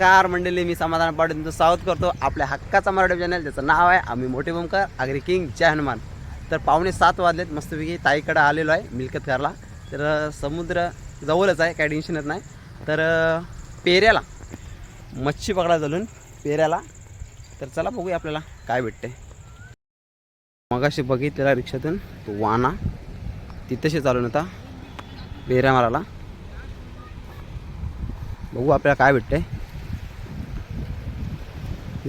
नमस्कार मंडळी मी समाधान पाटील. तुमचं स्वागत करतो आपल्या हक्काचा मराठी चॅनल त्याचं नाव आहे आम्ही मोठे बोमकर आगरी किंग जय हनुमान. तर पावणे सात वाजलेत मस्तपैकी ताईकडं आलेलो आहे मिल्कत घरला. तर समुद्र जवळच आहे काही टेन्शन येत नाही. तर पेऱ्याला मच्छी पकडा चालून पेऱ्याला. तर चला बघूया आपल्याला काय भेटते. मगाशी बघितलेला रिक्षातून तो वाना तिथेशी चालून होता पेऱ्या माराला बघू आपल्याला काय भेटतंय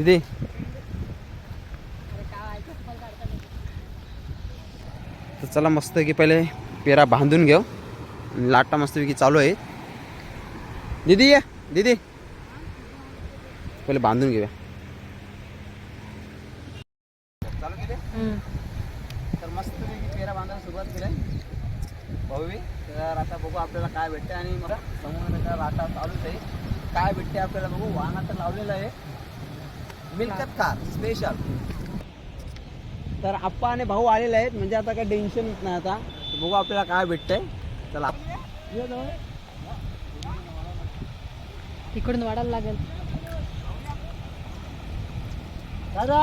दिदी. तर चला मस्त की पहिले पेरा बांधून घेऊ. लाटा मस्तपैकी चालू आहे. दिदी ये दिदी. पहिले बांधून घेऊया. तर मस्तपैकी पेरा बांधायला सुरुवात केली. भाऊवी तर आता बघू आपल्याला काय भेटते आणि मला समुद्राचा लाटा चालूच आहे. काय भेटते आपल्याला बघू? वाहना तर लावलेलं आहे. मिल्कत कार स्पेशल तर आप्पा आणि भाऊ आलेले आहेत म्हणजे आता काही टेन्शन नाही आता. बघू आपल्याला काय भेटतंय. चला. तिकडून वाढायला लागेल. दादा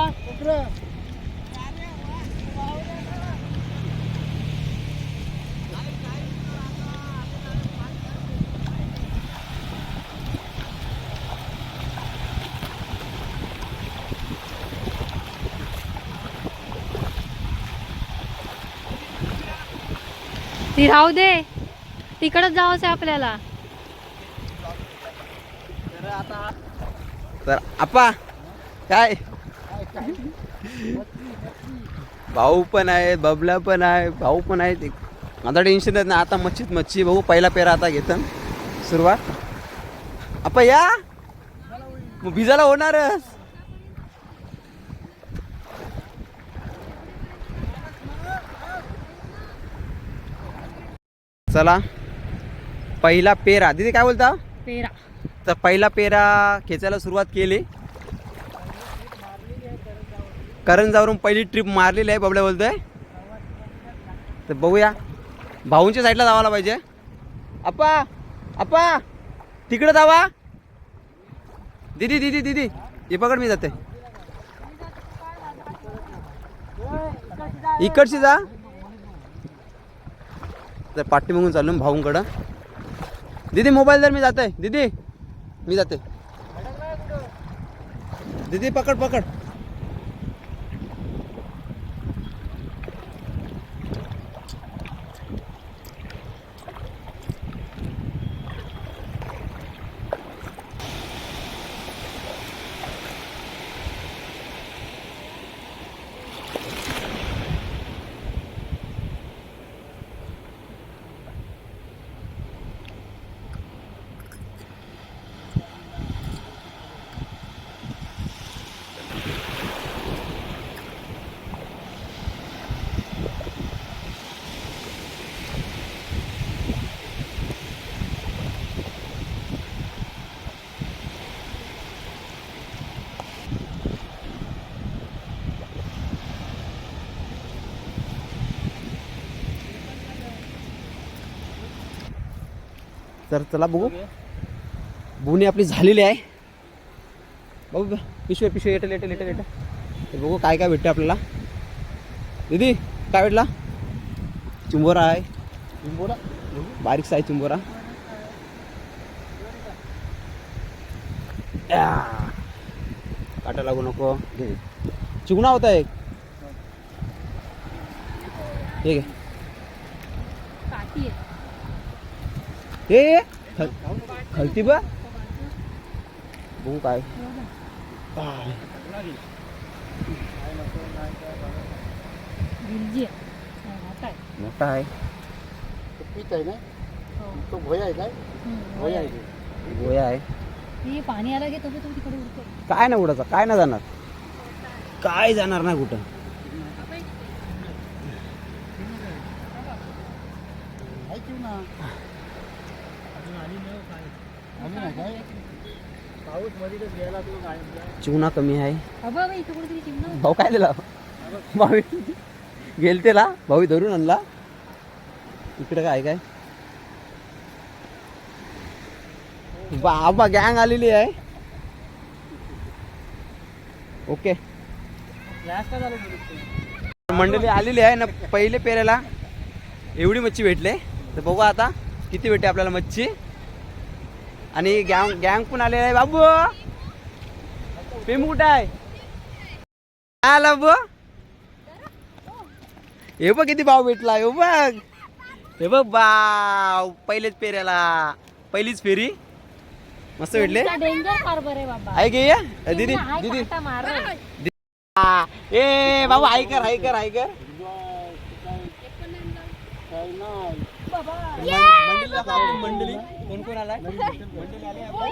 ती राहू दे. तिकडच जावंच आहे आपल्याला. तर आता तर आप्पा काय? भाऊ पण आहे बबला पण आहे भाऊ पण आहे ते आता टेन्शन येत नाही. आता मच्छीत मच्छी भाऊ पहिला पेरा आता घेतं सुरुवात. आप्पा या. मग भिजायला होणारच. चला. पहिला पेरा. दीदी काय बोलता? पेरा. तर पहिला पेरा खेचायला सुरुवात केली. करंजावरून पहिली ट्रिप मारलेली आहे बबड्या बोलतोय. तर बघूया. भाऊंच्या साईडला जावायला पाहिजे. अप्पा अप्पा तिकडे जावा. दीदी दीदी दीदी. हे पकड मी जाते. इकडची जा. तर पाठी बघून चाललो भाऊंकडं. दीदी मोबाईल जर मी जाते दीदी मी जाते दीदी पकड पकड. तर चला बघू. बुनी आपली झालेली आहे. बघू पिशवी पिशवी येटेल येटेल येटेल येटेल तर बघू काय काय भेटते आपल्याला. दीदी काय भेटला? चिंबोरा आहे. चिंबोरा? बारीकसा आहे चिंबोरा. या. काटा लागू नको. चिकणा होता एक. ठीक आहे हे खल- खलती बा. बघू काय. हा, मोठा आहे. मोठा आहे. ना? हो. तो भोय आहे काय? भोय आहे. गोया आहे. पाणी आलं की तिकडे काय नाही उडायचा काय नाही जाणार. काय जाणार नाही कुठं आहे की ना आली नाही काय गेला तुला चिवणा कमी आहे. भाऊ काय दिला भाऊ गेलतेला भाऊ धरून आणला. इकडे काय काय? बाबा गँग आलेली आहे. ओके. तुला? मंडळी आलेली आहे ना पहिले पेऱ्याला एवढी मच्छी भेटले. तर बघू आता किती भेटते आपल्याला मच्छी. आणि गँग गँग पण आलेला आहे बाबू. पेमू कुठं आहे? काय आला बाबू. हे बघ किती भाव भेटला हे बघ. हे बघ बाव पहिलेच पेऱ्याला. पहिलीच फेरी. मस्त भेटले. आहे आहे की? या? दीदी दीदी. ए बाबू हाय कर हाय काय. मंडळी कोण कोण आलाय मंडळी आली आपली.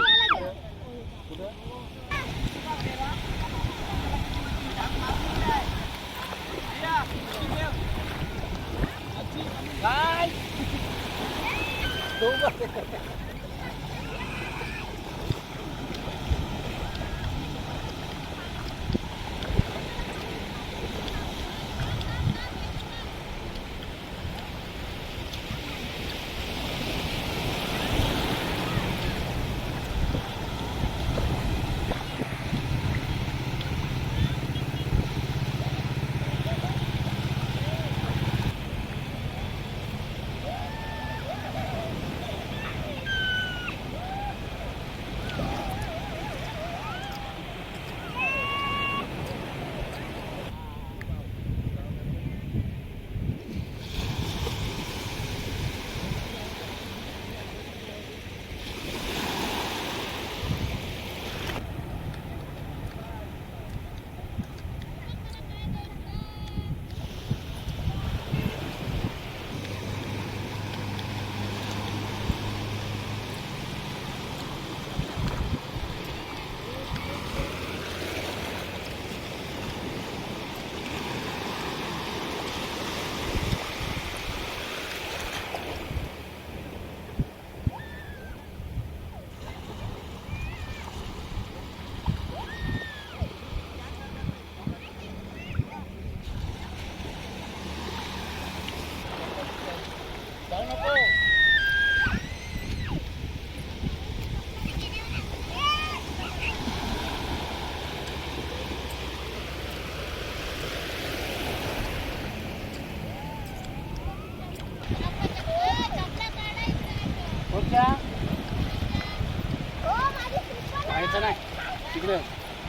कोणत्या?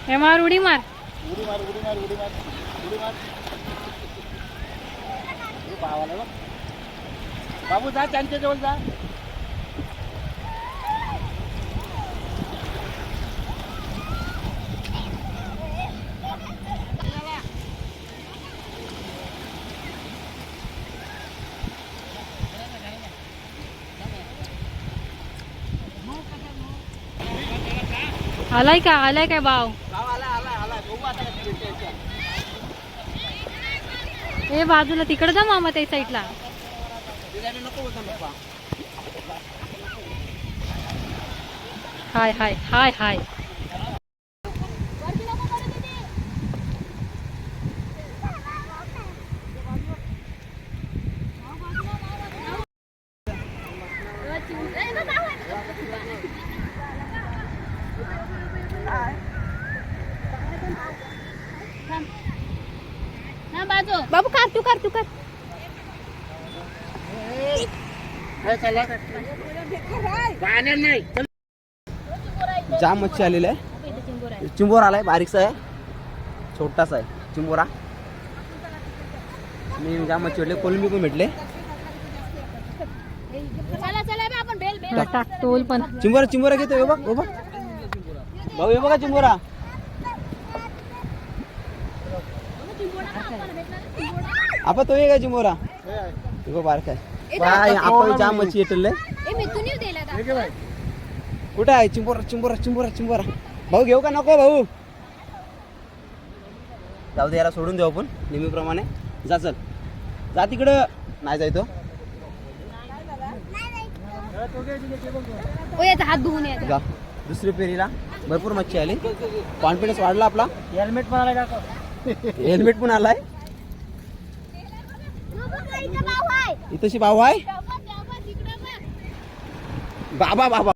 हे मार उडी मार उडी मार उडी मार उडी मार उडी मार. बाबू जा त्यांच्या जवळ जा आलाय का आलाय काय भाव ए बाजूला तिकडे जा मामा त्या साईडला. हाय हाय हाय हाय. बाबू कर तू कर तू कर हे. जाम मच्छी आलेली आहे. चिंबोर आलाय बारीकसा आहे. छोटासा आहे चिंबोरा. आणि जाम मच्छी भेटले कोलंबी पण भेटले. तोल पण. चिंबोरा चिंबोरा घेतो बघ बघ. भाऊ हे बघा चिंबोरा. आपण तो ये का चिंबोरा हे आहे. हे बघ बारका आहे बाय, आपण जाम मच्छी येतले हे. कुठे आहे चिंबोरा चिंबोरा चिंबोरा चिंबोरा भाऊ घेऊ का नको भाऊ जाऊ दे याला सोडून देऊ आपण नेहमीप्रमाणे जा चल जा तिकडं नाही जायतो हात धुवून जा दुसरी फेरीला भरपूर मच्छी आली कॉन्फिडन्स वाढला आपला हेल्मेट पण आला का हेल्मेट पण आलाय इथशी भाऊ आहे? बाबा बाबा.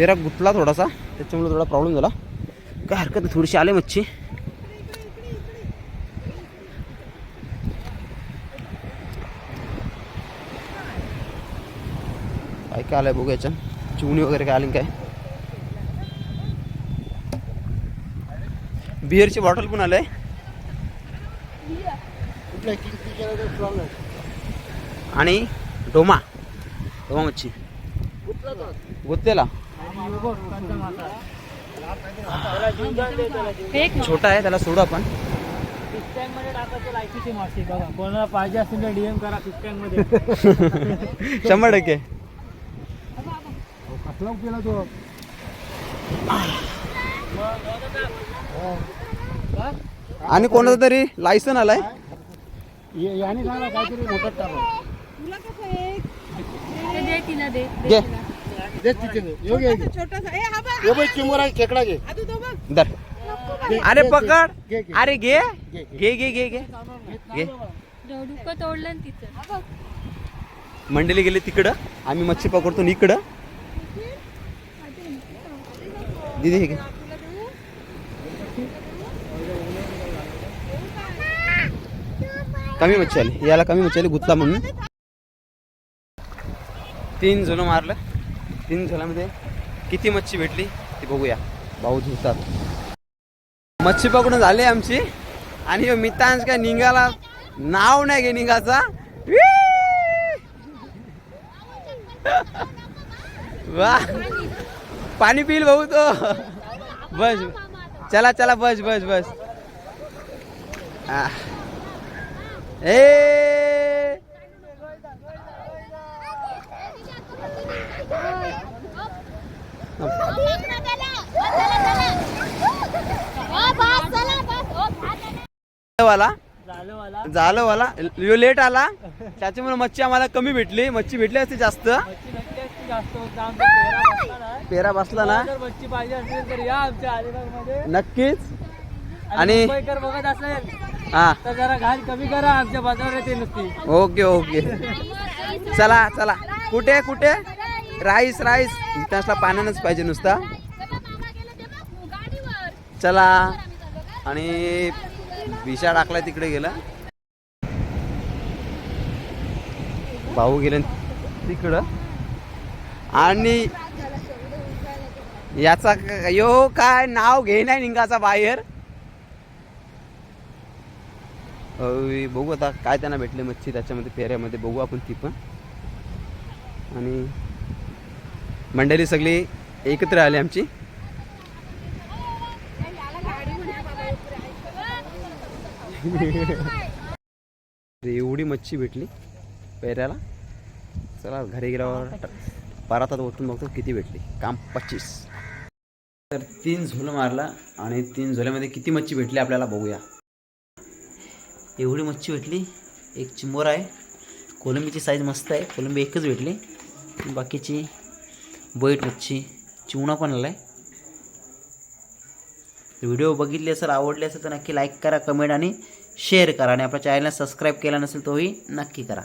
पेरा गुतला थोडासा त्याच्यामुळे थोडा प्रॉब्लेम झाला. काय हरकत नाही थोडीशी आले मच्छी. काय काय आलंय बघू याच्या चिवणी वगैरे काय आली काय? बिअरची बॉटल पण स्ट्रॉंग आहे. आणि डोमा डोमा मच्छी. गुत्तेला छोटा आहे त्याला सोडू आपण. कोणाला पाहिजे असेल तर डीएम करा फिश टँकमध्ये शंभर टक्के कसला केला तो आणि कोणाचं तरी लायसन आलाय याने सांगा काहीतरी मोठं टाका दे तिथे बघ चिमोरा खेकडा घे. अरे पकड. घे, घे. अरे घे. घे, घे. घे घे घे घे. डोकं तोडलं ना तिचं. मंडळी गेली तिकडं. आम्ही मच्छी पकडतो आणि इकडं. दिदी हे घे. कमी मच्छी आली. याला कमी मच्छी आली. गुतला म्हणून. तीन झोलं मारलं. तीन झोल्यामध्ये म्हणजे किती मच्छी भेटली ती बघूया. भाऊ धुतात मच्छी पकडून झाली आमची. आणि मितांश काय निघाला. नाव नाही घे निघाचा. वा! पाणी पिल भाऊ तो. बस. चला चला बस बस बस. ए! वाला झालं मला झालं वाला यो लेट आला. त्याच्यामुळे मच्छी आम्हाला कमी भेटली. मच्छी भेटली असती जास्त. नक्की पेरा बसला ना. मच्छी पाहिजे असेल तर या आमच्या अलिबागमध्ये नक्कीच. आणि बघत असेल हा. तर जरा घाण कमी करा. आमच्या बाजारात येते नुसती. Okay okay. चला चला. कुठे कुठे? Rice rice. त्यासला पाण्यानंच पाहिजे नुसता. चला. आणि विषा टाकलाय तिकडे गेला. भाऊ गेले तिकडं. आणि याचा यो काय नाव घे नाही निंगाचा बाहेर. बघू आता काय त्यांना भेटले मच्छी त्याच्यामध्ये फेऱ्यामध्ये बघू आपण ती पण. आणि मंडळी सगळी एकत्र आली आमची. एवढी मच्छी भेटली पेऱ्याला. चला घरी गेल्यावर परत आता उठून बघतो किती भेटली. काम पच्चीस. तर तीन झोलं मारला आणि तीन झोल्यामध्ये किती मच्छी भेटली आपल्याला बघूया. एवढी मच्छी भेटली. एक चिंबोर आहे. कोलंबीची साईज मस्त आहे. कोलंबी एकच भेटली. बाकीची बैट मच्छी चिवणा पण आला आहे व्हिडिओ बघितले असेल आवडले असेल तर नक्की लाईक करा कमेंट आणि शेअर करा. आणि आपल्या चॅनलला सबस्क्राईब केला नसेल तोही नक्की करा.